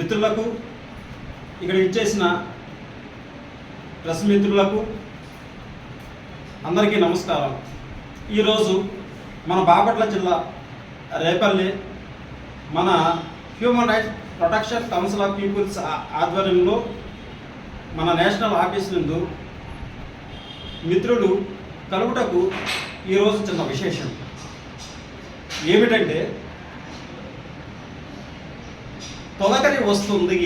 మిత్రులకు ఇక్కడ ఇచ్చేసిన ప్రెస్ మిత్రులకు అందరికీ నమస్కారం. ఈరోజు మన బాపట్ల జిల్లా రేపల్లి మన human rights protection council of peoples ఆధ్వర్యంలో మన నేషనల్ ఆఫీస్ నందు మిత్రులు కలుపుటకు ఈరోజు చిన్న విశేషం. ఏమిటంటే తొలకరి వస్తుంది.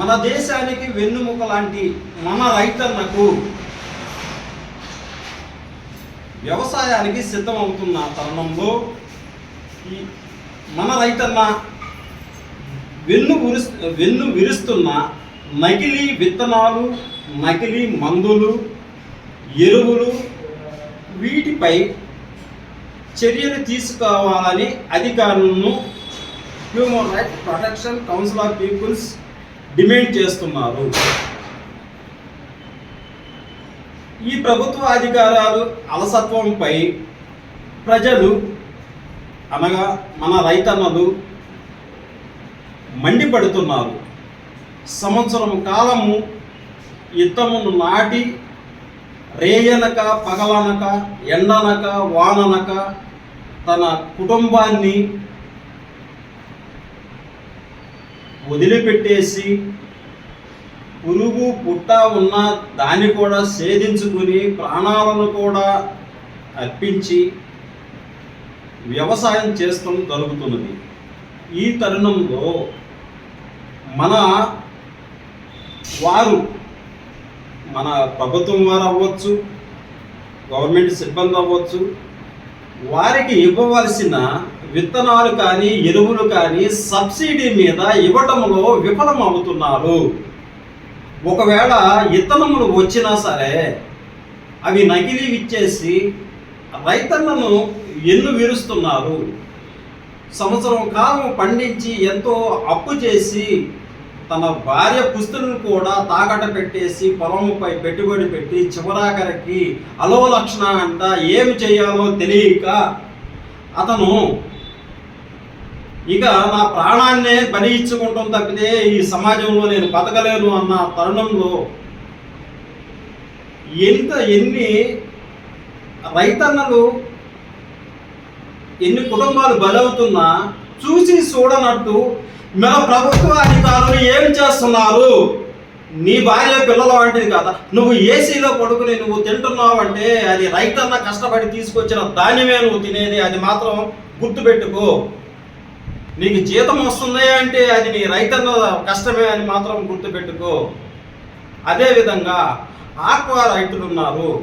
మన దేశానికి వెన్నుముక లాంటి మన రైతన్నకు వ్యవసాయానికి సిద్ధమవుతున్న తరుణంలో ఈ మన రైతన్న వెన్ను విరుస్ వెన్ను విరుస్తున్న నకిలీ విత్తనాలు నకిలీ మందులు ఎరువులు వీటిపై చర్యలు తీసుకోవాలని అధికారులను. Human right protection council of peoples demand చేస్తున్నారు. ఈ ప్రభుత్వ అధికారాలు అలసత్వంపై ప్రజలు అనగా మన రైతన్నలు మండిపడుతున్నారు. సంవత్సరం కాలము యుద్ధమును నాటి రేయనక పగలనక ఎండనక వాననక తన కుటుంబాన్ని వదిలిపెట్టేసి పురుగు పుట్ట ఉన్న దాన్ని కూడా సేధించుకుని ప్రాణాలను కూడా అర్పించి వ్యవసాయం చేస్తాం జరుగుతున్నది. ఈ తరుణంలో మన వారు మన ప్రభుత్వం వారు అవ్వచ్చు గవర్నమెంట్ సిబ్బంది అవ్వచ్చు వారికి ఇవ్వవలసిన విత్తనాలు కానీ ఎరువులు కానీ సబ్సిడీ మీద ఇవ్వటంలో విఫలం అవుతున్నారు ఒకవేళ విత్తనములు వచ్చినా సరే అవి నకిలీ ఇచ్చేసి రైతన్నను ఎన్ను విరుస్తున్నారు. సంవత్సరం కాలం పండించి ఎంతో అప్పు చేసి తన భార్య పుస్తులను కూడా తాకట పెట్టేసి పొలముపై పెట్టుబడి పెట్టి చివరాఖరికి అలో లక్షణ అంట ఏమి చేయాలో తెలియక అతను ఇక నా ప్రాణాన్నే బలి ఇచ్చుకుంటాం తప్పితే ఈ సమాజంలో నేను బతకలేను అన్న తరుణంలో ఎంత ఎన్ని రైతన్నలు ఎన్ని కుటుంబాలు బలవుతున్నా చూసి చూడనట్టు మన ప్రభుత్వ అధికారులు ఏం చేస్తున్నారు? నీ భార్య పిల్లలు వంటిది కదా? నువ్వు ఏసీలో పడుకుని నువ్వు తింటున్నావు అంటే అది రైతన్న కష్టపడి తీసుకొచ్చిన ధాన్యమే నువ్వు తినేది అది మాత్రం గుర్తుపెట్టుకో. నీకు జీతం వస్తుంది అంటే అది నీ రైతన్న కష్టమే అని మాత్రం గుర్తుపెట్టుకో. అదేవిధంగా ఆక్వా రైతులు ఉన్నారు.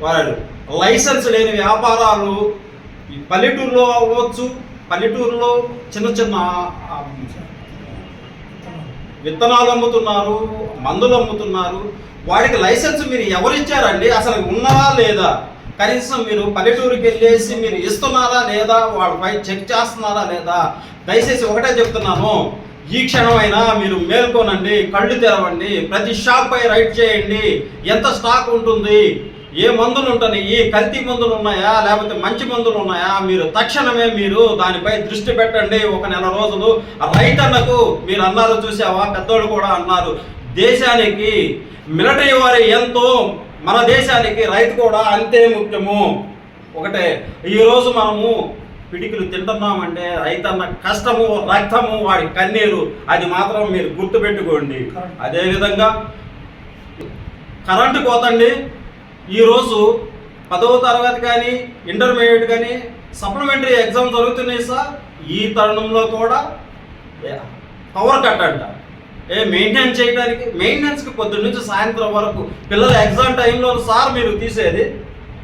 వారు లైసెన్స్ లేని వ్యాపారాలు ఈ పల్లెటూరులో అవ్వచ్చు పల్లెటూరులో చిన్న చిన్న విత్తనాలు అమ్ముతున్నారు మందులు అమ్ముతున్నారు. వాడికి లైసెన్స్ మీరు ఎవరు ఇచ్చారండి అసలు ఉన్నారా లేదా? కనీసం మీరు పల్లెటూరుకి వెళ్ళేసి మీరు ఇస్తున్నారా లేదా? వాళ్ళపై చెక్ చేస్తున్నారా లేదా? దయచేసి ఒకటే చెప్తున్నాను. ఈ క్షణమైనా మీరు మేల్కోనండి కళ్ళు తెరవండి ప్రతి షాప్ పై రైట్ చేయండి. ఎంత స్టాక్ ఉంటుంది? ఏ మందులు ఉంటాయి? కల్తీ మందులు ఉన్నాయా? లేకపోతే మంచి మందులు ఉన్నాయా? మీరు తక్షణమే మీరు దానిపై దృష్టి పెట్టండి ఒక నెల రోజులు. రైతన్నకు మీరు అన్నారు చూసావా? పెద్దోళ్ళు కూడా అన్నారు. దేశానికి మిలిటరీ వారి ఎంతో మన దేశానికి రైతు కూడా అంతే ముఖ్యము. ఒకటే ఈరోజు మనము పిడికిలు తింటున్నామంటే రైతన్న కష్టము రక్తము వాడి కన్నీరు అది మాత్రం మీరు గుర్తుపెట్టుకోండి. అదేవిధంగా కరెంటు కోతండి. ఈరోజు పదవ తరగతి కానీ ఇంటర్మీడియట్ కానీ సప్లిమెంటరీ ఎగ్జామ్ జరుగుతున్నాయి సార్. ఈ తరుణంలో కూడా పవర్ కట్ అంట. ఏ మెయింటైన్ చేయడానికి మెయింటెనెన్స్కి పొద్దున్న నుంచి సాయంత్రం వరకు పిల్లల ఎగ్జామ్ టైంలో సార్ మీరు తీసేది.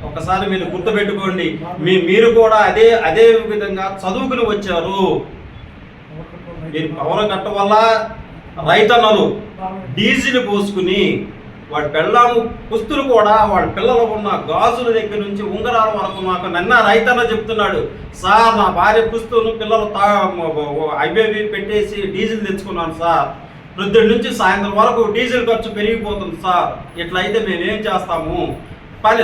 ఒకసారి మీరు గుర్తుపెట్టుకోండి. మీ మీరు కూడా అదే అదే విధంగా చదువుకుని వచ్చారు. మీరు పవర్ కట్ట వల్ల రైతన్నలు డీజిల్ పోసుకుని వాడి పెళ్ళాము పుస్తులు కూడా వాడి పిల్లలు ఉన్న గాజుల దగ్గర నుంచి ఉంగరాల వరకు నాకు నిన్న రైతన్న చెప్తున్నాడు సార్ నా భార్య పుస్తును పిల్లలు తా అవేవి పెట్టేసి డీజిల్ తెచ్చుకున్నాను సార్. ప్రొద్దుడి నుంచి సాయంత్రం వరకు డీజిల్ ఖర్చు పెరిగిపోతుంది సార్. ఇట్లయితే మేము ఏం చేస్తాము? పని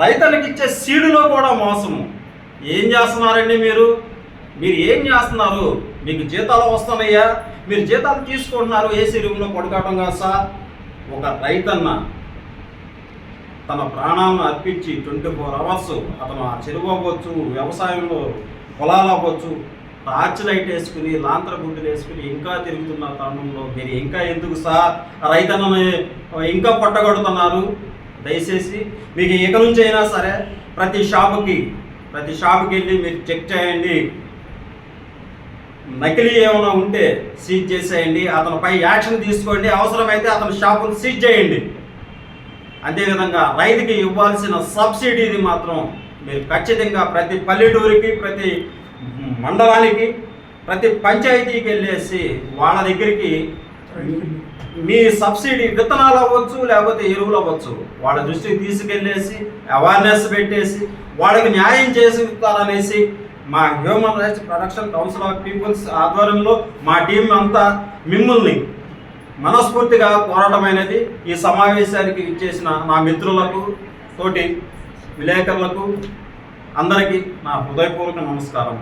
రైతులకు ఇచ్చే సీడులో కూడా మోసము. ఏం చేస్తున్నారండి మీరు? మీరు ఏం చేస్తున్నారు? మీకు జీతాలు వస్తున్నాయా? మీరు జీతాలు తీసుకుంటున్నారు ఏసీ రూమ్లో పడుకోవడం కాదు సార్. ఒక రైతన్న తన ప్రాణాలను అర్పించి ట్వంటీ ఫోర్ అవర్స్ అతను ఆ చెరువు అవ్వచ్చు వ్యవసాయంలో పొలాలు అవ్వచ్చు టార్చ్ లైట్ వేసుకుని లాంతర గుడ్డలు వేసుకుని ఇంకా తిరుగుతున్న తరుణంలో మీరు ఇంకా ఎందుకు సార్ ఆ రైతన్నని ఇంకా పట్టగొడుతున్నారు? దయచేసి మీకు ఇక నుంచి అయినా సరే ప్రతి షాపుకి ప్రతి షాపుకి వెళ్ళి మీరు చెక్ చేయండి. నకిలీ ఏమైనా ఉంటే సీజ్ చేసేయండి అతనిపై యాక్షన్ తీసుకోండి అవసరమైతే అతని షాపును సీజ్ చేయండి. అదేవిధంగా రైతుకి ఇవ్వాల్సిన సబ్సిడీని మాత్రం మీరు ఖచ్చితంగా ప్రతి పల్లెటూరికి ప్రతి మండలానికి ప్రతి పంచాయతీకి వెళ్ళేసి వాళ్ళ దగ్గరికి మీ సబ్సిడీ విత్తనాలు అవ్వచ్చు లేకపోతే ఎరువులు అవ్వచ్చు వాళ్ళ దృష్టికి తీసుకెళ్ళేసి అవేర్నెస్ పెట్టేసి వాళ్ళకి న్యాయం చేసి మా human rights protection council of peoples ఆధ్వర్యంలో మా టీం అంతా మిమ్మల్ని మనస్ఫూర్తిగా పోరాటమైనది ఈ సమావేశానికి ఇచ్చేసిన నా మిత్రులకు తోటి విలేకరులకు అందరికీ నా హృదయపూర్వక నమస్కారం